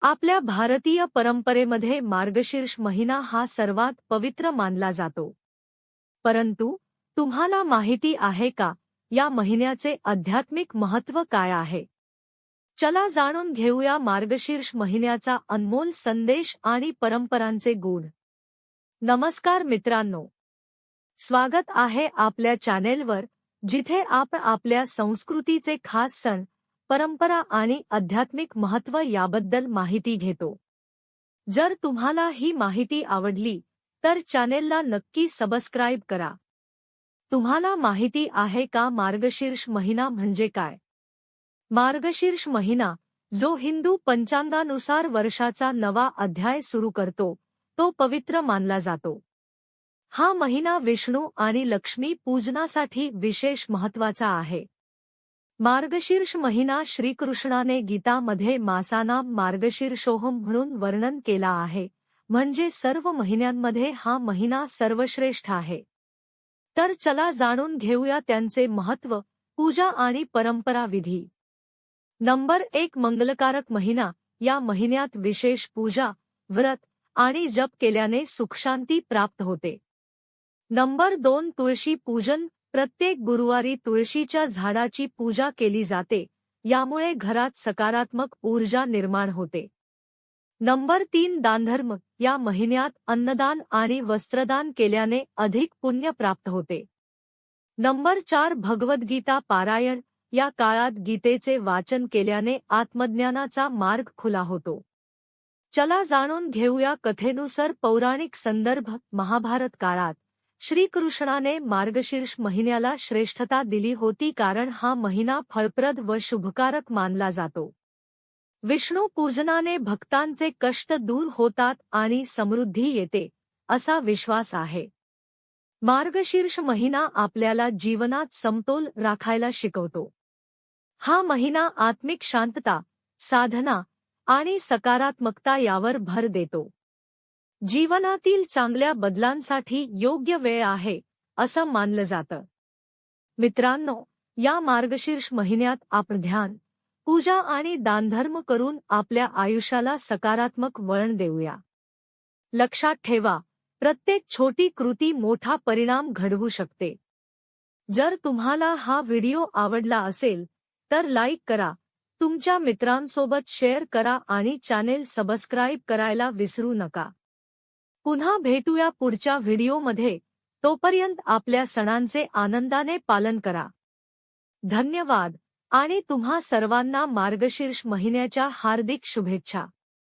आपल्या भारतीय परंपरेमध्ये मार्गशीर्ष महिना हा सर्वात पवित्र मानला जातो. परंतु तुम्हाला माहिती आहे का या महिन्याचे आध्यात्मिक महत्त्व काय आहे? चला जाणून घेऊया मार्गशीर्ष महिन्याचा अनमोल संदेश आणि परंपरांचे गुण. नमस्कार मित्रांनो. स्वागत आहे आपल्या चॅनेलवर जिथे आपण आपल्या संस्कृतीचे खास सण परंपरा आणि आध्यात्मिक महत्त्व याबद्दल माहिती घेतो. जर तुम्हाला ही माहिती आवडली तर चॅनेलला नक्की सबस्क्राईब करा. तुम्हाला माहिती आहे का मार्गशीर्ष महिना म्हणजे काय? मार्गशीर्ष महिना जो हिंदू पंचांगानुसार वर्षाचा नवा अध्याय सुरू करतो तो पवित्र मानला जातो. हा महिना विष्णू आणि लक्ष्मी पूजनासाठी विशेष महत्त्वाचा आहे. मार्गशीर्ष महिना श्रीकृष्णाने गीतामध्ये मासानाम मार्गशीर्षोहम म्हणून वर्णन केला आहे. म्हणजे सर्व महिन्यांमध्ये हा महिना सर्वश्रेष्ठ आहे. तर चला जाणून घेऊया त्यांचे महत्त्व पूजा आणि परंपरा विधी. नंबर एक मंगलकारक महिना. या महिन्यात विशेष पूजा व्रत आणि जप केल्याने सुखशांती प्राप्त होते. नंबर दोन तुळशी पूजन. प्रत्येक गुरुवारी तुळशीच्या झाडाची पूजा केली जाते यामुळे घरात सकारात्मक ऊर्जा निर्माण होते. नंबर तीन दानधर्म. या महिन्यात अन्नदान आणि वस्त्रदान केल्याने अधिक पुण्य प्राप्त होते. नंबर चार भगवद्गीता पारायण. या काळात गीतेचे वाचन केल्याने आत्मज्ञानाचा मार्ग खुला होतो. चला जाणून घेऊया कथेनुसार पौराणिक संदर्भ महाभारत काळात. श्रीकृष्णाने मार्गशीर्ष महिन्याला श्रेष्ठता दिली होती कारण हा महिना फळप्रद व शुभकारक मानला जातो. विष्णू पूजनाने भक्तांचे कष्ट दूर होतात आणि समृद्धी येते असा विश्वास आहे. मार्गशीर्ष महिना आपल्याला जीवनात समतोल राखायला शिकवतो. हा महिना आत्मिक शांतता साधना आणि सकारात्मकता यावर भर देतो. जीवनातील चांगल्या बदलांसाठी योग्य वेळ आहे असं मानलं जातं. मित्रांनो या मार्गशीर्ष महिन्यात आपण ध्यान पूजा आणि दानधर्म करून आपल्या आयुष्याला सकारात्मक वळण देऊया. लक्षात ठेवा प्रत्येक छोटी कृती मोठा परिणाम घडवू शकते. जर तुम्हाला हा व्हिडिओ आवडला असेल तर लाईक करा तुमच्या मित्रांसोबत शेअर करा आणि चॅनेल सबस्क्राईब करायला विसरू नका. पुन्हा भेटूया पुढच्या व्हिडिओमध्ये. तोपर्यंत आपल्या सणांचे आनंदाने पालन करा. धन्यवाद आणि तुम्हा सर्वांना मार्गशीर्ष महिन्याच्या हार्दिक शुभेच्छा.